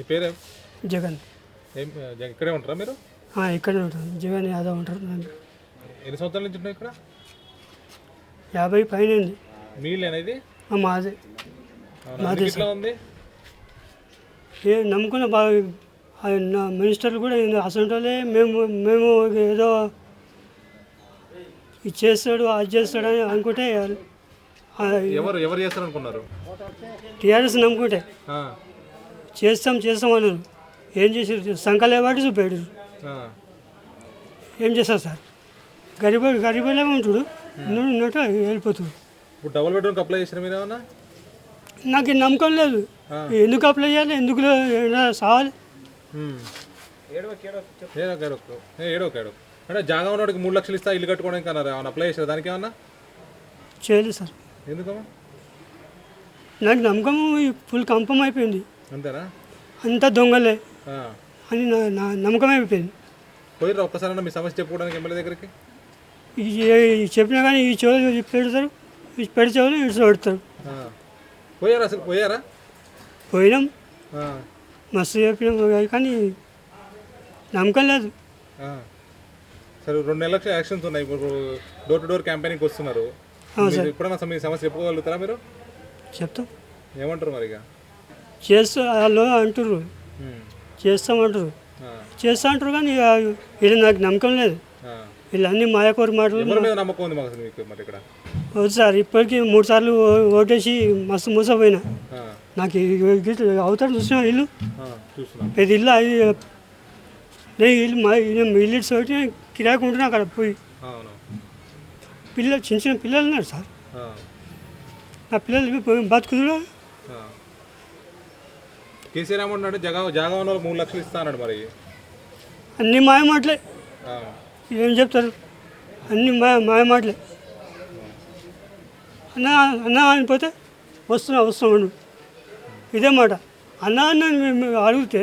మీ పేరు? జగన్. ఏం ఇక్కడే ఉంటారా మీరు? ఆ, ఇక్కడే ఉంటారు జగన్ యాదవ్ ఉంటారు ఎన్ని సంవత్సరాల నుంచి ఉన్నాయి ఇక్కడ? యాభై పైన ఉంది. మీల్ అనేది ఆ, మాదే. అవునా? ఎందుకు ఇట్లా ఉంది? ఏ నమ్ముకున్న బాగా ఆ నా మినిస్టర్లు కూడా అసలు మేము మేము ఏదో ఇది చేస్తాడు అది చేస్తాడని అనుకుంటే ఎవరు ఎవరు చేస్తారు అనుకున్నారు టీఆర్ఎస్ నమ్ముకుంటే. ఆ, చేస్తాం చేస్తాం అన్నారు. ఏం చేసారు సంకలే వాటి చూపాడు. ఏం చేస్తారు సార్? గరీబ్ గరీబులే ఉంటాడు. ఉన్నట్టు వెళ్ళిపోతాడు. ఇప్పుడు డబుల్ బెడ్రూమ్కి అప్లై చేసిన మీరు ఏమన్నా? నాకు నమ్మకం లేదు. ఎందుకు అప్లై చేయాలి? ఎందుకు సావాలి? అంటే జాగా ఉన్నవాడికి మూడు లక్షలు ఇస్తా ఇల్లు కట్టుకోవడానికి అన్నారు? ఏమన్నా అప్లై చేశారు దానికి ఏమన్నా? చేయలేదు సార్. ఎందుకమ్మా? నాకు నమ్మకం ఫుల్ కంపం అయిపోయింది. అంతేనా? అంతా దొంగలే. అని నా నా నమ్మకం అయిపోయింది. పోయిర్రా ఒక్కసారైనా మీ సమస్య చెప్పుకోవడానికి ఎమ్మెల్యే దగ్గరికి? చెప్పినా కానీ ఈ చెవులు పెడతారు. ఈ పెడి చెవులు ఇటు పెడతారు. ఆ. పోయారా అసలు? పోయారా? పోయినాం. ఆ. మస్తు చెప్పినాం. కానీ నమ్మకం లేదు. ఆ. సరే రెండు నెలల యాక్షన్స్ ఉన్నాయి. ఇప్పుడు డోర్ టు డోర్ క్యాంపెయినింగ్ వస్తున్నారు. మీరు ఎప్పుడైనా మీ సమస్య చెప్పుకోగలుగుతారా మీరు? చెప్తాం. ఏమంటారు మరి ఇక? చేస్తూ వాళ్ళు అంటారు. చేస్తామంటారు. చేస్తా అంటారు కానీ వీళ్ళు నాకు నమ్మకం లేదు ఆ. వీళ్ళు అన్ని మాయకూర మాటలు వద్దు సార్ ఇప్పటికీ మూడు సార్లు ఓటేసి మస్తు మోసపోయినా. నాకు అవుతాడు చూసిన ఇల్లు పెద్ద ఇల్లు అది నేను ఇల్లు మా ఇల్లు ఒకటి కిరాకు ఉంటున్నా అక్కడ పోయి పిల్లలు చిన్న చిన్న పిల్లలు ఉన్నారు సార్ ఆ. నా పిల్లలు బతుకుతున్నా. కేసీఆర్ ఏమంటున్నాడు జగా జాగా ఉన్న మూడు లక్షలు ఇస్తా అన్నాడు మరి. అన్ని మాయ మాటలే. ఏం చెప్తారు? అన్ని మాయ మాయ మాటలే. అన్న అన్న అనిపోతే వస్తున్నా వస్తున్నాడు ఇదే మాట. అన్న అన్న అడిగితే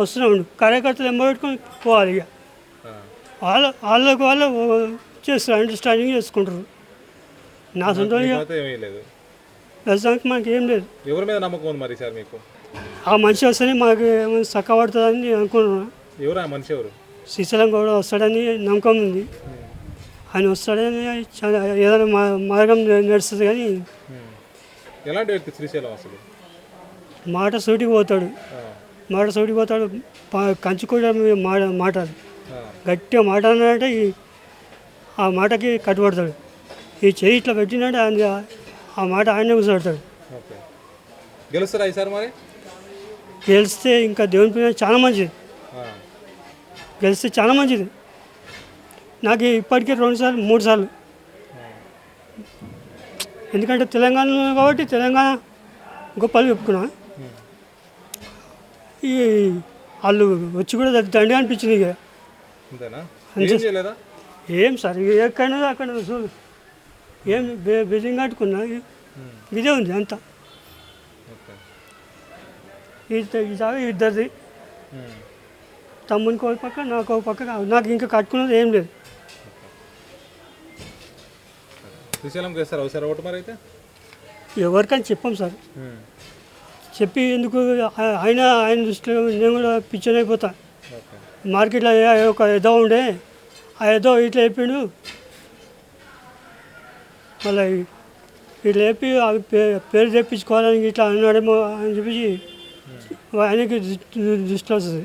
వస్తున్నాడు కార్యకర్తలు ఎంబెట్టుకొని పోవాలి ఇక. వాళ్ళ వాళ్ళకు వాళ్ళు చేస్తారు అండర్స్టాండింగ్ చేసుకుంటారు. నా సొంత ప్రస్తుతానికి మనకి ఏం లేదు. ఎవరి మీద నమ్మకం ఉంది మరి సార్ మీకు? ఆ మనిషి వస్తేనే మాకు ఏమైనా చక్క పడుతుందని నేను అనుకుంటున్నాను ఎవరు ఆ మనిషి ఎవరు? శ్రీశైలం కూడా వస్తాడని నమ్మకం ఉంది. ఆయన వస్తాడని చాలా ఏదైనా మా మార్గం నడుస్తుంది కానీ. ఎలాంటి వ్యక్తి శ్రీశైలం అసలు? మాట సూటికి పోతాడు. ఆ. మాట సూటికి పోతాడు. పా- కంచి కూడా మీ మాట ఆ. గట్టిగా మాట అన్నాడంటే ఈ- ఆ మాటకి కట్టుబడతాడు. ఈ చెయ్యి ఇట్లా పెట్టినాడు ఆయన ఆ మాట ఆయనే కూర్చోబెడతాడు గెలుస్తారా ఈసారి మరి? గెలిస్తే ఇంకా దేవుని పైన చాలా మంచిది. గెలిస్తే చాలా మంచిది. నాకు ఇప్పటికే రెండు సార్లు మూడు సార్లు. ఎందుకంటే తెలంగాణలో కాబట్టి తెలంగాణ గొప్పలు చెప్పుకున్నా. ఈ వాళ్ళు వచ్చి కూడా ద- దండిగా అనిపించింది ఇక. అంతేనా? ఏం సార్ ఎక్కడ అక్కడ చూడు ఏం బె- బిల్డింగ్ కట్టుకున్నా? ఇ- ఇదే ఉంది అంతా. ఓకే ఈ ఈ జాగా ఇద్దరిది. ఉమ్. తమ్మునికి ఒక పక్క నాకు ఒక పక్క నాకు ఇంకా కట్టుకున్నది ఏం లేదు. ఒకటి మరి అయితే. ఎవరికైనా చెప్పాం సార్. ఉమ్. చెప్పి ఎందుకు ఆయన ఆయన దృష్టిలో నేను కూడా పిచ్చర్ అయిపోతా మార్కెట్లో ఒక ఎదో ఉండే. ఆ ఎదో ఇట్లా చెప్పిండు. మళ్ళీ ఇట్లా చెప్పి పే- పేరు తెప్పించుకోవాలని ఇట్లా అన్నాడేమో అని చెప్పేసి ఆయనకి దృష్టి వస్తుంది